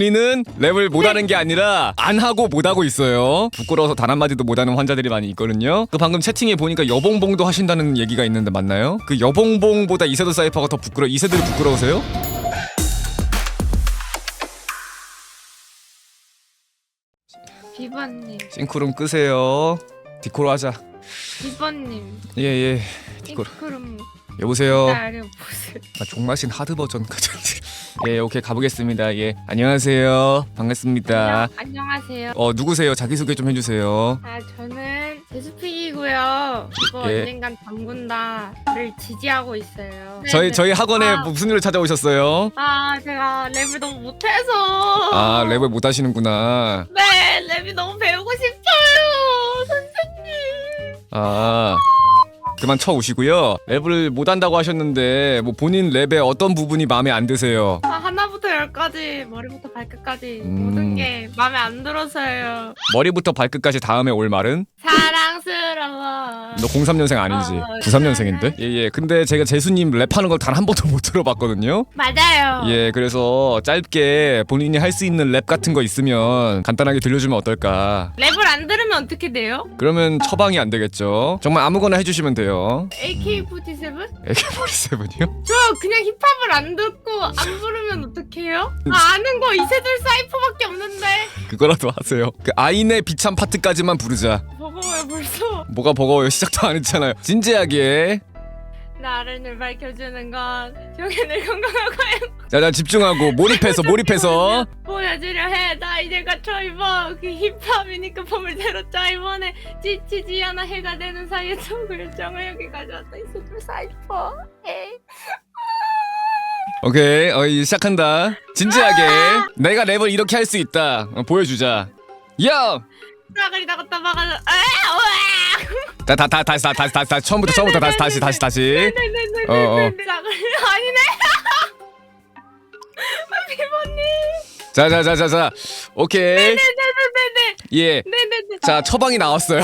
본인은 랩을 못하는 게 아니라 안 하고 못하고 있어요. 부끄러워서 단 한마디도 못하는 환자들이 많이 있거든요. 그 방금 채팅에 보니까 여봉봉도 하신다는 얘기가 있는데 맞나요? 그 여봉봉보다 이세돌 사이퍼가 더 부끄러 이세돌이 부끄러우세요? 비번님, 싱크룸 끄세요. 디코로 하자. 비번님, 예예. 디코로. 잉크름 여보세요. 기다려보세요. 아, 종마신 하드 버전 가져지. 예 오케이 가보겠습니다. 예 안녕하세요. 반갑습니다. 안녕, 안녕하세요. 어 누구세요? 자기 소개 좀 해주세요. 아 저는 제수픽이고요. 이거 예. 언젠간 담근다를 지지하고 있어요. 저희 네네. 저희 학원에 아. 무슨 일로 찾아오셨어요? 아 제가 랩을 너무 못해서. 아 랩을 못 하시는구나. 네, 랩이 너무 배우고 싶어요, 선생님. 아 그만 쳐 오시고요. 랩을 못 한다고 하셨는데 뭐 본인 랩의 어떤 부분이 마음에 안 드세요? 아 하나부터 열까지 머리부터 발끝까지 음. 모든 게 마음에 안 들어서요. 머리부터 발끝까지 다음에 올 말은? 사랑스러워. 너 03년생 아니지? 어, 93년생인데? 예예. 근데 제가 재수님 랩하는 걸 단 한 번도 못 들어봤거든요. 맞아요. 예, 그래서 짧게 본인이 할 수 있는 랩 같은 거 있으면 간단하게 들려주면 어떨까? 랩을 안 들으면 어떻게 돼요? 그러면 처방이 안 되겠죠? 정말 아무거나 해주시면 돼요. AK47? AK47이요? 저 그냥 힙합을 안 듣고 안 부르면 어떡해요? 아, 아는 거 이세돌 사이퍼밖에 없는데 그거라도 하세요. 그 아인의 비참 파트까지만 부르자. 버거워요 벌써 뭐가 버거워요? 시작도 안 했잖아요. 진지하게. 나를 늘 밝혀주는 건 종현을 건강하고 행복 자, 자 집중하고 몰입해서 몰입해서. 보여주려 해 나 이제 갇혀 입어 그 힙합이니까 봄을 때렸자 이번에 지치지 않아 해가 되는 사이에 전구 열정을 여기까지 왔다 이세돌 사이퍼 에이. 오케이, 어, 이제 시작한다. 진지하게. 내가 랩을 이렇게 할 수 있다. 어, 보여주자. 야, 싸그리 나갔다 막아서 아 우와 다, 다, 다, 다시, 다, 다시, 다시, 다시, 처음부터, 처음부터, 다시, 다시, 다시, 다시. 네네네네 어, 어. 싸그리 아니네 비번님 자, 자, 자, 자, 자. 오케이. 네네네네 예. 네네네 자, 처방이 나왔어요.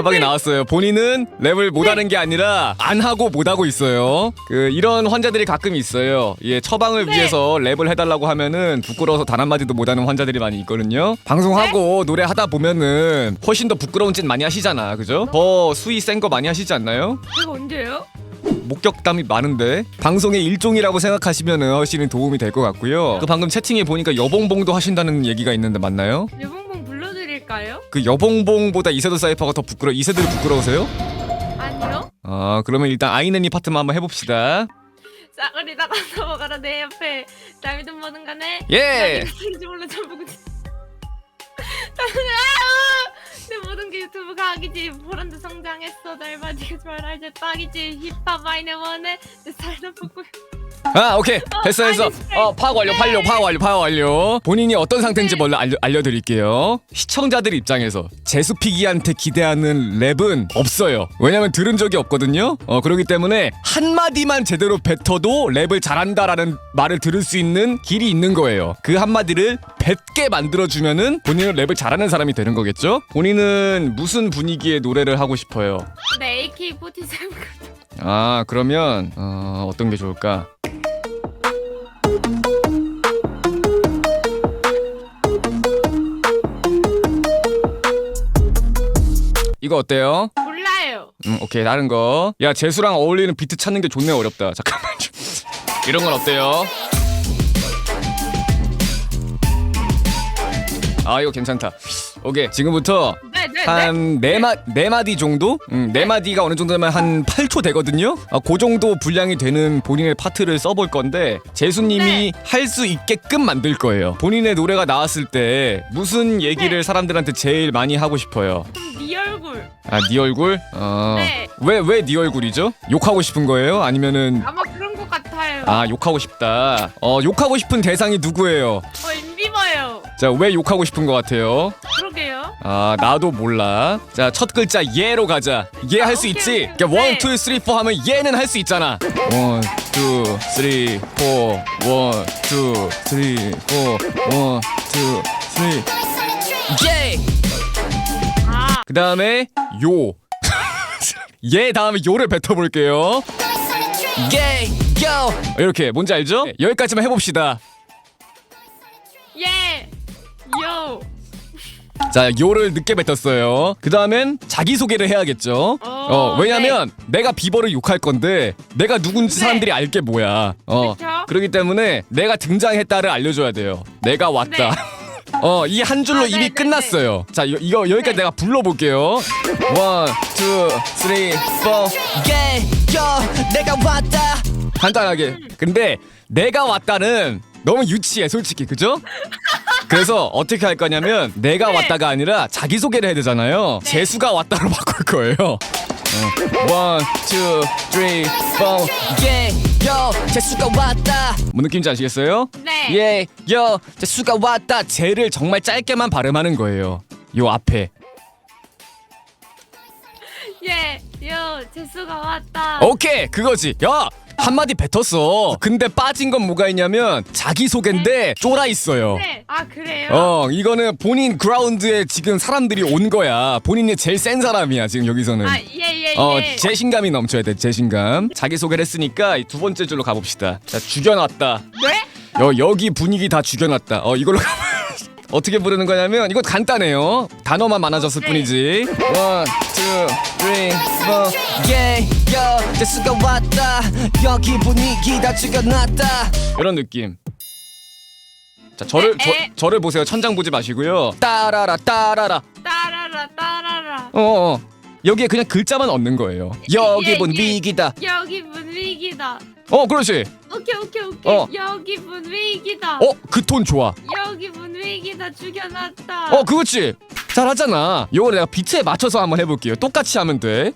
처방이 나왔어요. 본인은 랩을 못하는 게 아니라 안 하고 못하고 있어요. 그 이런 환자들이 가끔 있어요. 예, 처방을 네. 위해서 랩을 해달라고 하면은 부끄러워서 단 한마디도 못하는 환자들이 많이 있거든요. 방송하고 노래 하다 보면은 훨씬 더 부끄러운 짓 많이 하시잖아, 그죠? 더 수위 센 거 많이 하시지 않나요? 이거 언제요? 목격담이 많은데 방송의 일종이라고 생각하시면은 훨씬 도움이 될 것 같고요. 그 방금 채팅에 보니까 여봉봉도 하신다는 얘기가 있는데 맞나요? 유봉 봉 불러드릴까요? 그 여봉봉보다 이세돌 사이퍼가 더 부끄러 이세돌이 부끄러우세요? 아니요. 아 그러면 일단 아이네니 파트만 한번 해봅시다. 싸그리 나가서 먹어라 내 옆에. 남이든 뭐든 간에. 예! 지 몰라 아우! 내 모든 게 유튜브 각이지. 보란도 성장했어 날바지가 좋아라 이제 딱이지 힙합 아이네 원해 내 살도 붙고 아 오케이. 됐어 됐어. 아니, 어 파악 완료 파악 파악 완료 파악 완료. 본인이 어떤 상태인지 네. 먼저 알려, 알려드릴게요. 시청자들 입장에서 제수피기한테 기대하는 랩은 없어요. 왜냐면 들은 적이 없거든요. 어 그렇기 때문에 한마디만 제대로 뱉어도 랩을 잘한다라는 말을 들을 수 있는 길이 있는 거예요. 그 한마디를 뱉게 만들어주면은 본인은 랩을 잘하는 사람이 되는 거겠죠? 본인은 무슨 분위기의 노래를 하고 싶어요? 내 AK47 아 그러면 어, 어떤 게 좋을까? 이거 어때요? 몰라요 음 오케이 다른 거. 야 재수랑 어울리는 비트 찾는 게 존나 어렵다. 잠깐만. 이런 건 어때요? 아 이거 괜찮다. 오케이 지금부터 네 네 네 한네마네 마디 정도? 음, 네 마디가 어느 정도면 한 8초 되거든요. 아, 그 정도 분량이 되는 본인의 파트를 써볼 건데 제수님이 할 수 있게끔 만들 거예요. 본인의 노래가 나왔을 때 무슨 얘기를 네. 사람들한테 제일 많이 하고 싶어요. 네 얼굴 아, 네 얼굴? 어. 네. 왜 왜 네 얼굴이죠? 욕하고 싶은 거예요? 아니면은 아마 그런 것 같아요 아 욕하고 싶다. 어 욕하고 싶은 대상이 누구예요? 어 인비버요 자 왜 욕하고 싶은 것 같아요? 그러게요 아 나도 몰라. 자 첫 글자 예로 가자. 예 할 수 오케이, 있지. 오케이. 그러니까 원, 네. 투, 쓰리, 포 하면 예는 할 수 있잖아. 원, 투, 쓰리, 포. 원, 투, 쓰리, 포. 원, 투, 쓰리. 예. 아그 다음에 요. 예 다음에 요를 뱉어볼게요. 예, 요. 이렇게 뭔지 알죠? 네, 여기까지만 해봅시다. 예. 요. 자 요를 늦게 뱉었어요 그 다음엔 자기 소개를 해야겠죠 어 네. 왜냐면 내가 비버를 욕할 건데 내가 누군지 네. 사람들이 알게 뭐야 어 그쵸? 그렇기 때문에 내가 등장했다를 알려줘야 돼요 내가 왔다 어 이 한 줄로 아, 이미 네, 네, 끝났어요. 자 이- 이거 여기까지 네. 내가 불러볼게요. 원, 투, 쓰리, 포 yeah, yo, 내가 왔다. 간단하게. 근데 내가 왔다는 너무 유치해 솔직히. 그죠? 그래서 어떻게 할 거냐면 내가 네. 왔다가 아니라 자기 소개를 해야 되잖아요. 재수가 왔다로 바꿀 거예요 어. 원, 투, 쓰리, 포 Yeah, yo, 재수가 왔다. 뭔 느낌인지 아시겠어요? 네. 예, 여, 재수가 왔다 재를 정말 짧게만 발음하는 거예요 요 앞에 예. 요. 재수가 왔다. 오케이 그거지 야 한마디 뱉었어. 근데 빠진 건 뭐가 있냐면 자기소개인데 쫄아 있어요. 네. 아 그래요? 어 이거는 본인 그라운드에 지금 사람들이 온 거야. 본인이 제일 센 사람이야 지금 여기서는. 아 예예 예. 어 자신감이 넘쳐야 돼 자신감. 자기소개를 했으니까 이두 번째 줄로 가봅시다. 자 죽여놨다. 네? 여, 여기 분위기 다 죽여놨다. 어 이걸로 가 어떻게 부르는 거냐면 이거 간단해요 단어만 많아졌을 네. 뿐이지 원, 투, 쓰리, 포 Yeah, yo, 재수가 왔다. 여기 분위기 다 죽여놨다. 이런 느낌 자 저를 저, 에, 에. 저를 보세요 천장 보지 마시고요 따라라 따라라 따라라 따라라. 어, 어. 여기에 그냥 글자만 얻는 거예요. 여기 예, 본 예. 위기다. 여기 분위기다. 어, 그렇지. 오케이 오케이 오케이. 어. 여기 분위기다. 어, 그 톤 좋아. 여기 분위기다 죽여놨다. 어, 그렇지. 잘하잖아. 요거 내가 비트에 맞춰서 한번 해볼게요. 똑같이 하면 돼.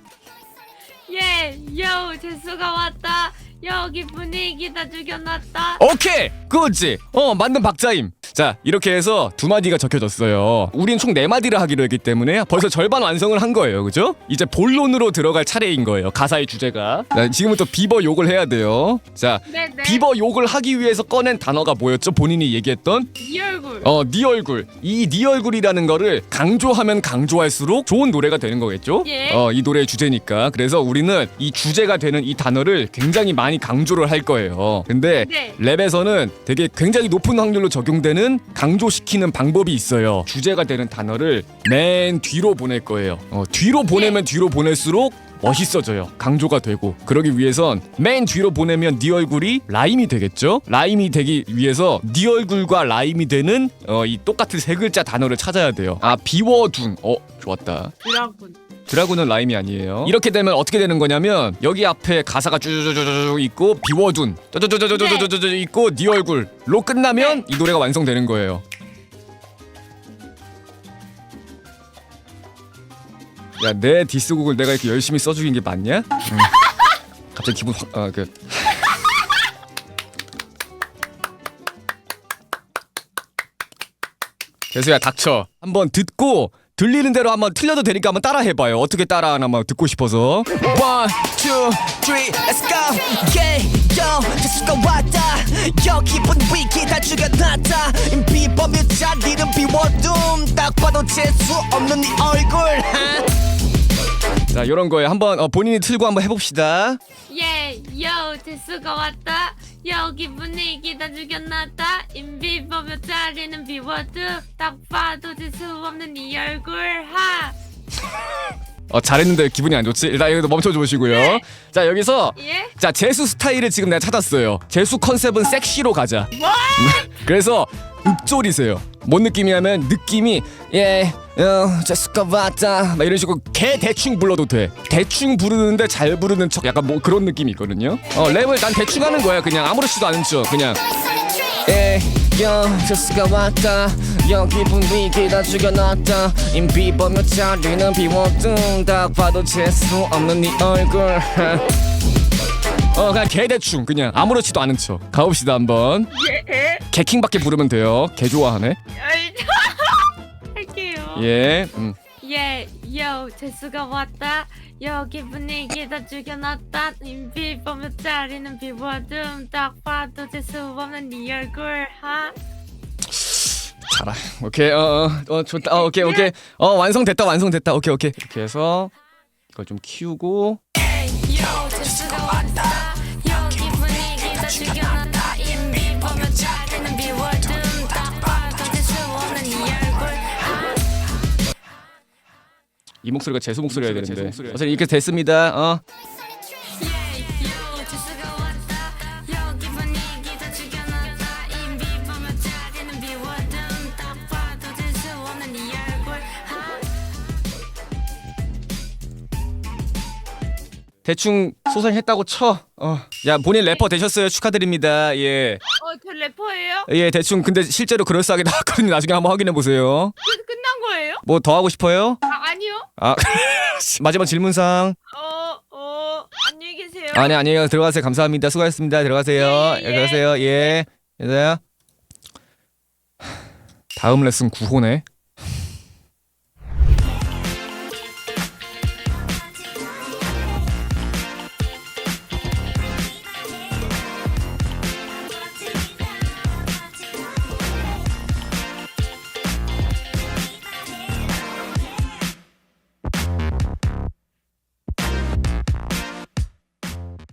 예. 요. 재수가 왔다. 여기 분위기다 죽여놨다. 오케이, 그거지. 어, 맞는 박자임. 자, 이렇게 해서 두 마디가 적혀졌어요. 우린 총 네 마디를 하기로 했기 때문에 벌써 절반 완성을 한 거예요, 그죠? 이제 본론으로 들어갈 차례인 거예요. 가사의 주제가. 자, 지금부터 비버 욕을 해야 돼요. 자, 네 네. 비버 욕을 하기 위해서 꺼낸 단어가 뭐였죠? 본인이 얘기했던 이 얼굴. 어, 네 얼굴. 이 네 얼굴이라는 거를 강조하면 강조할수록 좋은 노래가 되는 거겠죠? 예. 어, 이 노래의 주제니까. 그래서 우리는 이 주제가 되는 이 단어를 굉장히 많이 강조를 할 거예요. 근데 네. 랩에서는 되게 굉장히 높은 확률로 적용되는 강조시키는 방법이 있어요. 주제가 되는 단어를 맨 뒤로 보낼 거예요. 어, 뒤로 보내면 뒤로 보낼수록 멋있어져요. 강조가 되고 그러기 위해선 맨 뒤로 보내면 네 얼굴이 라임이 되겠죠. 라임이 되기 위해서 네 얼굴과 라임이 되는 어, 이 똑같은 세 글자 단어를 찾아야 돼요. 아 비워둔. 어 좋았다. 드라군. 드라군은 라임이 아니에요. 이렇게 되면 어떻게 되는 거냐면 여기 앞에 가사가 쭈쭈쭈쭈 있고 비워둔 쭈쭈쭈쭈쭈쭈쭈 있고 네 얼굴로 끝나면 이 노래가 완성되는 거예요. 야 내 디스곡을 내가 이렇게 열심히 써주긴 게 맞냐? 응. 갑자기 기분 확 아그 재수야 닥쳐. 한번 듣고 들리는 대로 한번 틀려도 되니까 한번 따라 해봐요. 어떻게 따라하나 한번 듣고 싶어서. One, two, three, let's go. Yeah, yo, 재수가 왔다. 여 기 분 위기 다 죽여놨다. 비범유 자리는 비워둠. 딱 봐도 재수 없는 네 얼굴. 자 이런 거에 한번 어, 본인이 틀고 한번 해봅시다. 예, 요, 재수가 왔다. 여기 분위기 다 죽여놨다. 인비범몇 자리는 비워도 딱 봐도 재수 없는 이 얼굴 하. 어 잘했는데 기분이 안 좋지? 일단 여기서 멈춰 주시고요. 자 여기서 예? 자 재수 스타일을 지금 내가 찾았어요. 재수 컨셉은 섹시로 가자. 그래서 읍조리세요. 뭔 느낌이냐면 느낌이 예, 어, 왔다 막 이런 식으로 개 대충 불러도 돼. 대충 부르는데 잘 부르는 척 약간 뭐 그런 느낌이 있거든요. 어 랩을 난 대충 하는 거야 그냥 아무렇지도 않은 척 그냥 예, 요, 재수가 왔다. 여기 분위기 다 죽여놨다. 인비범유 자리는 비워둔. 딱 봐도 재수 없는 네 얼굴. 어 그냥 개 대충 그냥 아무렇지도 않은 척 가봅시다 한번. 예? 개킹밖에 부르면 돼요. 개 좋아하네. 아이, 할게요. 예. 음. 예, 요, 재수가 왔다. 여기 분위기 다 죽여놨다. 인비범몇 자리는 비워둠. 딱 봐도 재수 없는 이 얼굴 하. 잘하. 오케이. 어, 어, 어 좋다. 어, 오케이, 오케이. 어, 완성됐다. 완성됐다. 오케이, 오케이. 이렇게 해서 이걸 좀 키우고 요, 재수가 왔다. 이 목소리가 재수 목소리여야 되는데 어쨌든 이렇게 됐습니다 어. 대충 소생했다고 쳐. 어. 야 본인 래퍼 되셨어요. 축하드립니다. 예. 어, 저 래퍼예요? 예 대충 근데 실제로 그럴싸하게 나왔거든요. 나중에 한번 확인해 보세요. 끝, 끝난 거예요? 뭐 더 하고 싶어요? 아, 아니요 아 마지막 질문상. 어, 어, 안녕히 계세요 아네 아니에요. 들어가세요. 감사합니다. 수고하셨습니다. 들어가세요. 예, 예, 예. 들어가세요. 예. 얘들아. 다음 레슨 9호네.